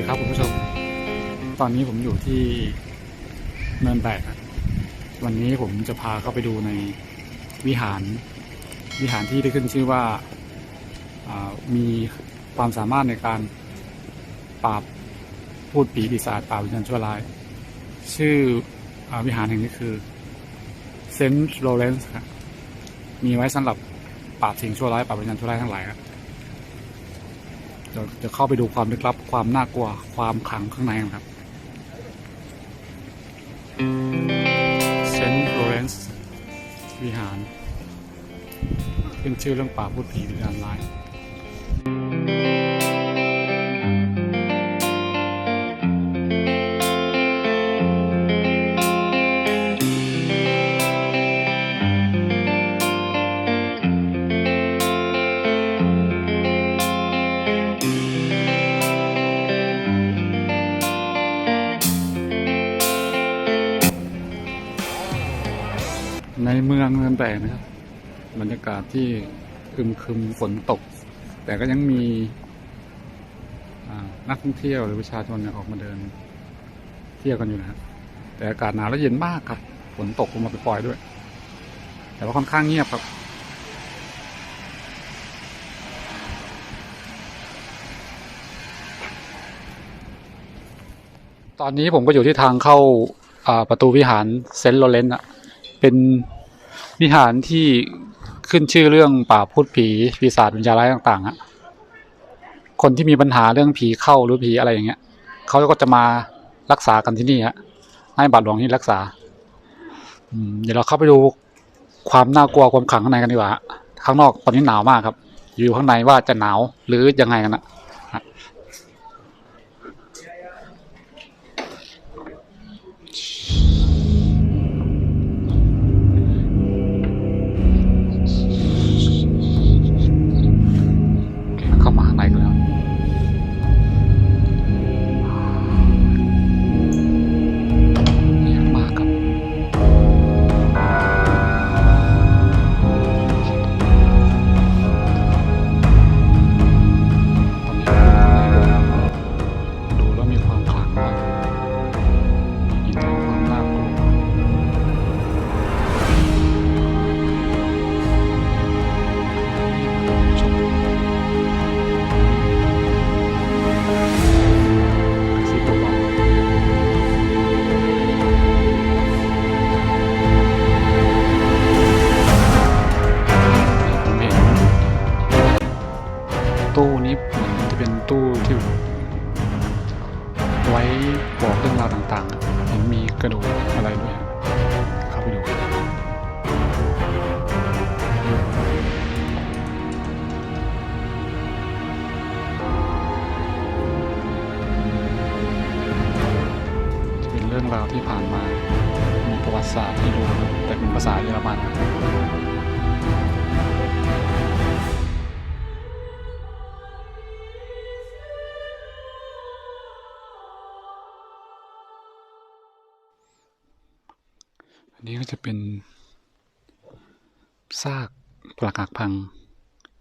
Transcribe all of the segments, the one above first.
ดีครับคุณผู้ชม ตอนนี้ผมอยู่ที่เนินแบกวันนี้ผมจะพาเข้าไปดูในวิหาร วิหารที่ได้ขึ้นชื่อว่าามีความสามารถในการปราบพูดผีปีศาจปราบวิญญาณชั่วร้าย ชื่ออวิหารแห่งนี้คือเซนต์โลเรนซ์ครับมีไว้สำหรับปราบสิ่งชั่วร้ายปราบวิญญาณชั่วร้ายทั้งหลายครับ เดี๋ยวจะเข้าไปดูความลึกลับความน่ากลัวความขลังข้างในครับเซนต์โลเรนซ์วิหาร เป็นชื่อเรื่องป่าพูดผีวิญญาณร้าย ศที่คึมคึมฝนตก แต่ก็ยังมีนักท่องเที่ยวหรือประชาชนเนี่ยออกมาเดิน เที่ยวกันอยู่นะครับแต่อากาศหนาวและเย็นมากครับฝนตกลงมาปล่อยด้วย แต่ว่าค่อนข้างเงียบครับตอนนี้ผมก็อยู่ที่ทางเข้าอ่าประตูวิหารเซนต์โลเรนต์อะเป็น วิหารที่ขึ้นชื่อเรื่องป่าพูดผีปีศาจวิญญาณร้ายต่างๆอะคนที่มีปัญหาเรื่องผีเข้าหรือผีอะไรอย่างเงี้ยเขาก็จะมารักษากันที่นี่ฮะให้บาทหลวงที่รักษาอืมเดี๋ยวเราเข้าไปดูความน่ากลัวความขังข้างในกันดีกว่าข้างนอกตอนนี้หนาวมากครับ อยู่ข้างในว่าจะหนาวหรือยังไงกันนะฮะ ตู้ที่ไว้บอกเรื่องราวต่างๆเห็นมีกระดูกอะไรด้วยเข้าไปดูจะเป็นเรื่องราวที่ผ่านมา มีประวัติศาสตร์ให้รู้แต่เป็นภาษาเยอรมัน นี้ก็จะเป็นซากปรักหักพัง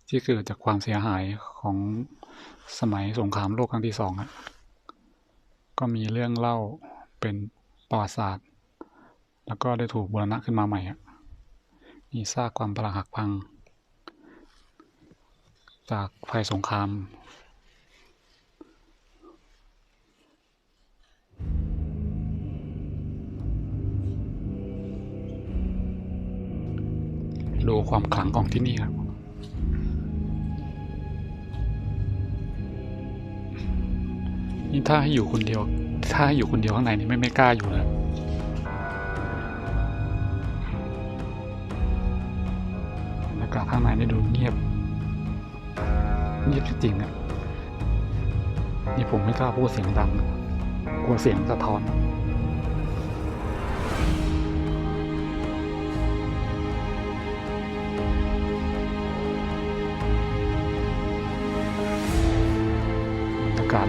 ที่เกิดจากความเสียหายของสมัยสงครามโลกครั้งที่สองก็มีเรื่องเล่าเป็นประวัติศาสตร์ แล้วก็ได้ถูกบูรณะขึ้นมาใหม่มีซากความปรักหักพัง จากภัยสงคราม ดูความขลังของที่นี่ครับนี่ถ้าให้อยู่คนเดียว ถ้าให้อยู่คนเดียวข้างในนี่ไม่ไม่กล้าอยู่นะบรรยากาศข้างในนี่ดูเงียบ เงียบจริงๆอะนี่ผมไม่กล้าพูดเสียงดังกลัวเสียงสะท้อน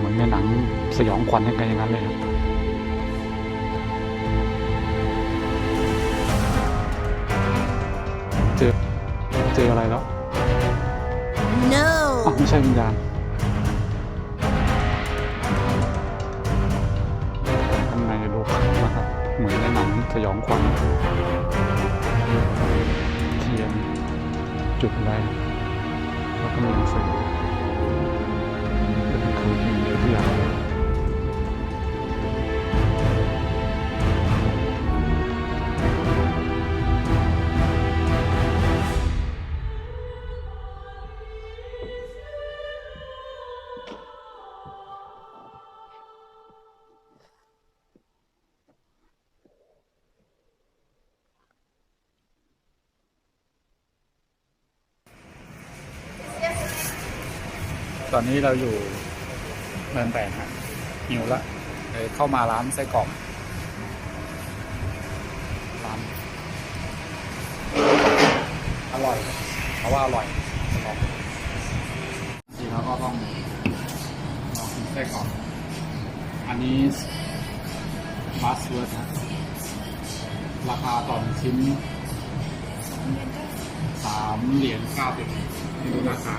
เหมือนในหนังสยองขวัญอะไรอย่างนั้นเลยครับเจอเจออะไรแล้ว no ไม่ใช่วิญญาณข้างในโลกนะครับเหมือนในหนังสยองขวัญเทียนจุดอะไรแล้วก็มีหนังสือ Thank you. นคำพิมพ์เดียวที่อยากอ่าน ตอนนี้เราอยู่ เมืองแปดฮะหิวละเลยเข้ามาร้านไส้กรอกร้านอร่อยเพราะว่าอร่อยไส้กรอกจริงแล้วก็ต้องลองกินไส้กรอกอันนี้บัสเวิร์ดฮะราคาต่อชิ้นสามเหรียญเก้าสิบดูราคา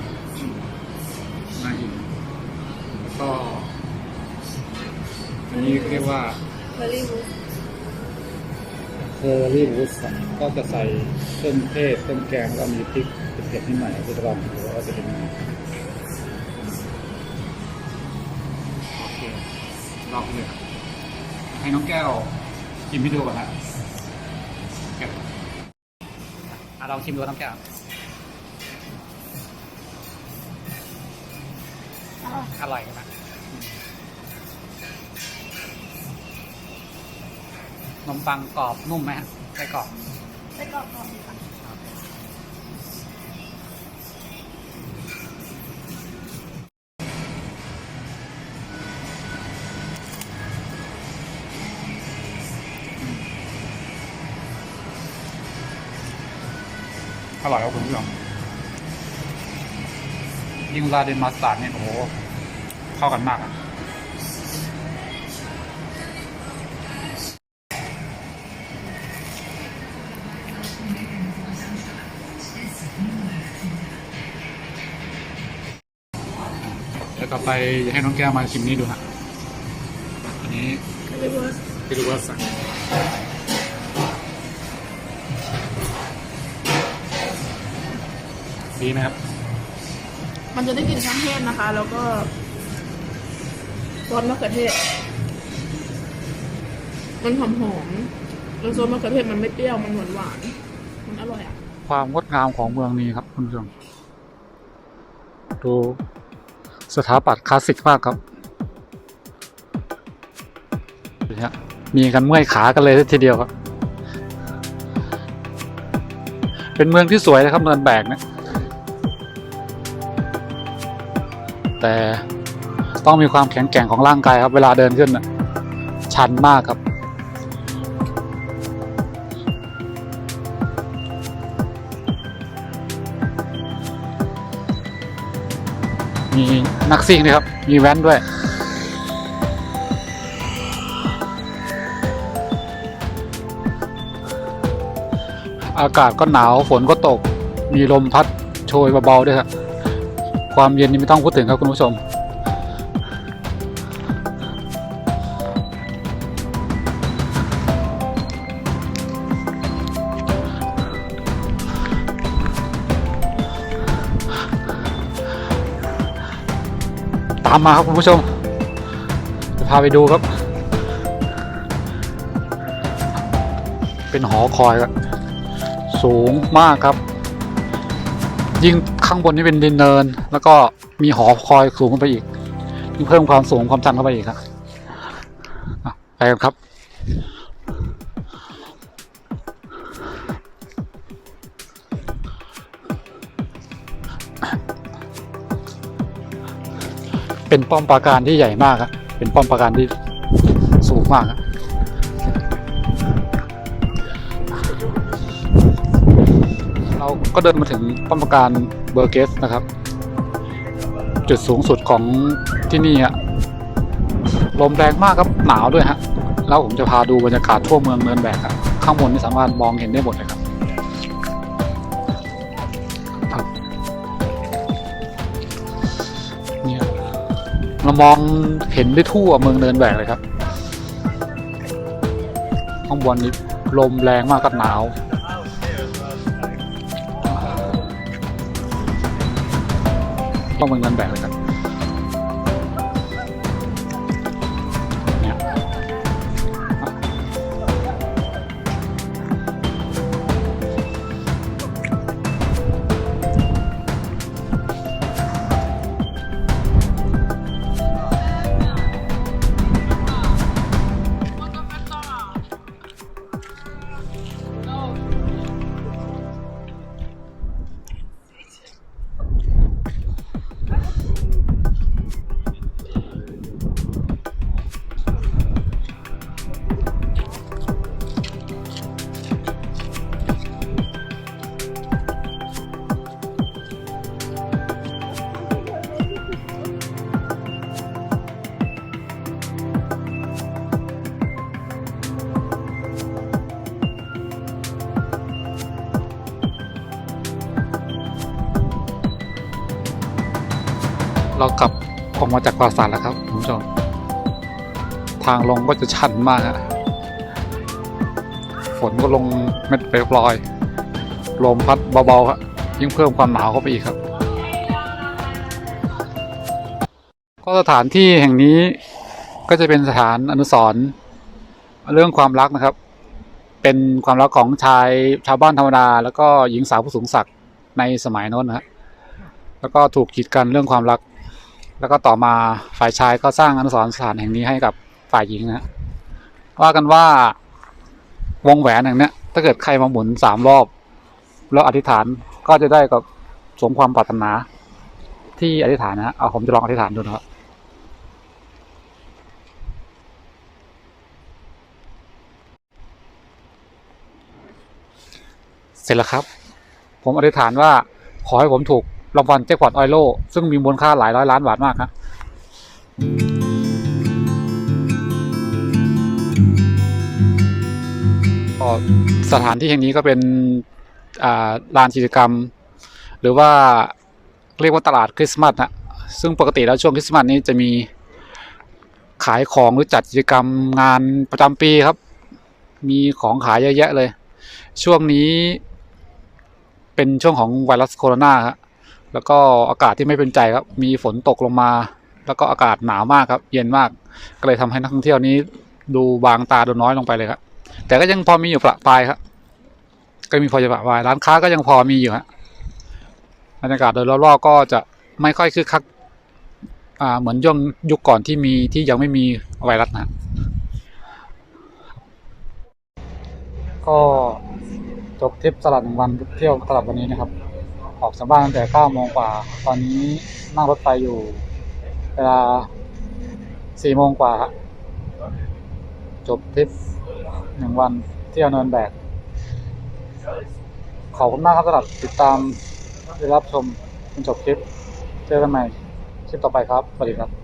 น่ากิน ก็อันนี้เรียกว่าเคอรี่มูสเคอรี่วูสก็จะใส่เครื่องเทศเครื่องแกงแล้วก็มีพริกเผ็ดๆนิดหน่อยจะลองดูว่าจะเป็นยังไงโอเคลองเลยให้น้องแก้วชิมให้ดูก่อนนะแก้วอะลองชิมดูน้องแก้ว อร่อยนะขนมปังกรอบนุ่มไหมฮะไส้กรอบไส้กรอกกรอบค่ะอร่อยครับคุณผู้ชมยิ่งราดเป็นมัสตาร์ดเนี่ยโอ้โห เข้ากันมากอะแล้วต่อไปจะให้น้องแก้วมาชิมนี่ดูฮะอันนี้เคอรู้ว่าสั่งดีไหมครับ มันจะได้กลิ่นเครื่องเทศนะคะ แล้วก็ ซอสมะเขือเทศ มันหอมหอมแล้วซอสมะเขือเทศมันไม่เปรี้ยว มันหวานหวาน มันอร่อยอะ ความงดงามของเมืองนี้ครับคุณผู้ชม ดูสถาปัตย์คลาสสิกมากครับมีกันเมื่อยขากันเลยทีเดียวครับ เป็นเมืองที่สวยนะครับเมืองแบกเนะ แต่ ต้องมีความแข็งแกร่งของร่างกายครับ เวลาเดินขึ้นชันมากครับ มีนักซิ่งด้วยครับ มีแว้นด้วยอากาศก็หนาวฝนก็ตก มีลมพัดโชยเบาๆด้วยครับความเย็นนี่ไม่ต้องพูดถึงครับคุณผู้ชมามมาครับคุณผู้ชมจะพาไปดูครับ เป็นหอคอยครับสูงมากครับ ยิ่งข้างบนนี่เป็นดินเนิน แล้วก็มีหอคอยสูงขึ้นไปอีกยิ่งเพิ่มความสูงความชันเข้าไปอีกครับไปกันครับ เป็นป้อมปราการที่ใหญ่มากครับเป็นป้อมปราการที่สูงมากครับเราก็เดินมาถึงป้อมปราการเบอร์เกสนะครับ จุดสูงสุดของที่นี่ฮะลมแรงมากครับหนาวด้วยฮะแล้วผมจะพาดูบรรยากาศทั่วเมืองเนินแบกครับข้างบนนี่สามารถมองเห็นได้หมดเลย เรามองเห็นได้ทั่วเมืองเนินแบกเลยครับ ข้างบนนี้ลมแรงมากกับหนาวต้องเมืองเนินแบกเลยครับ มาจากปราสาทแล้วครับคุณผู้ชมทางลงก็จะชันมากอะฝนก็ลงเม็ดเปรอยลมพัดเบาๆครับยิ่งเพิ่มความหนาวเข้าไปอีกครับ ก็สถานที่แห่งนี้ก็จะเป็นสถานอนุสรณ์เรื่องความรักนะครับ เป็นความรักของชายชาวบ้านธรรมดา แล้วก็หญิงสาวผู้สูงศักดิ์ในสมัยโน้นนะฮะแล้วก็ถูกกีดกันเรื่องความรัก แล้วก็ต่อมาฝ่ายชายก็สร้างอนุสรณ์สถานแห่งนี้ให้กับฝ่ายหญิงนะว่ากันว่าวงแหวนแห่งเนี้ยถ้าเกิดใครมาหมุนสามรอบ แล้วอธิษฐานก็จะได้กับสมความปรารถนา ที่อธิษฐานนะฮะเอาผมจะลองอธิษฐานดูนะครับเสร็จแล้วครับ ผมอธิษฐานว่าขอให้ผมถูก รางวัลแจ็คพอตออยโลซึ่งมีมูลค่าหลายร้อยล้านบาทมากครับสถานที่แห่งนี้ก็เป็นลานกิจกรรม หรือว่าเรียกว่าตลาดคริสต์มาสนะซึ่งปกติแล้วช่วงคริสต์มาสนี้จะมีขายของหรือจัดกิจกรรมงานประจำปีครับ มีของขายเยอะแยะเลย ช่วงนี้เป็นช่วงของไวรัสโคโรนาครับ แล้วก็อากาศที่ไม่เป็นใจครับ มีฝนตกลงมา แล้วก็อากาศหนาวมากครับ เย็นมาก ก็เลยทำให้นักท่องเที่ยวนี้ ดูบางตาดูน้อยลงไปเลยครับ แต่ก็ยังพอมีอยู่ประปรายครับ ก็มีพอจะประปราย ร้านค้าก็ยังพอมีอยู่ฮะบรรยากาศโดยรอบๆก็จะไม่ค่อยคึกคักอ่าเหมือนย่วงยุคก่อนที่มีที่ยังไม่มีไวรัสนะก็จบทริปตลาดหนึ่งวันเที่ยวตลาดวันนี้นะครับ ออกจากบ้านตั้งแต่เก้าโมงกว่า ตอนนี้นั่งรถไฟอยู่ เวลาสี่โมงกว่า จบทริปหนึ่งวันเที่ยวเนินแบก ขอบคุณมากครับสำหรับติดตามได้รับชมจนจบคลิป เจอกันใหม่คลิปต่อไปครับ สวัสดีครับ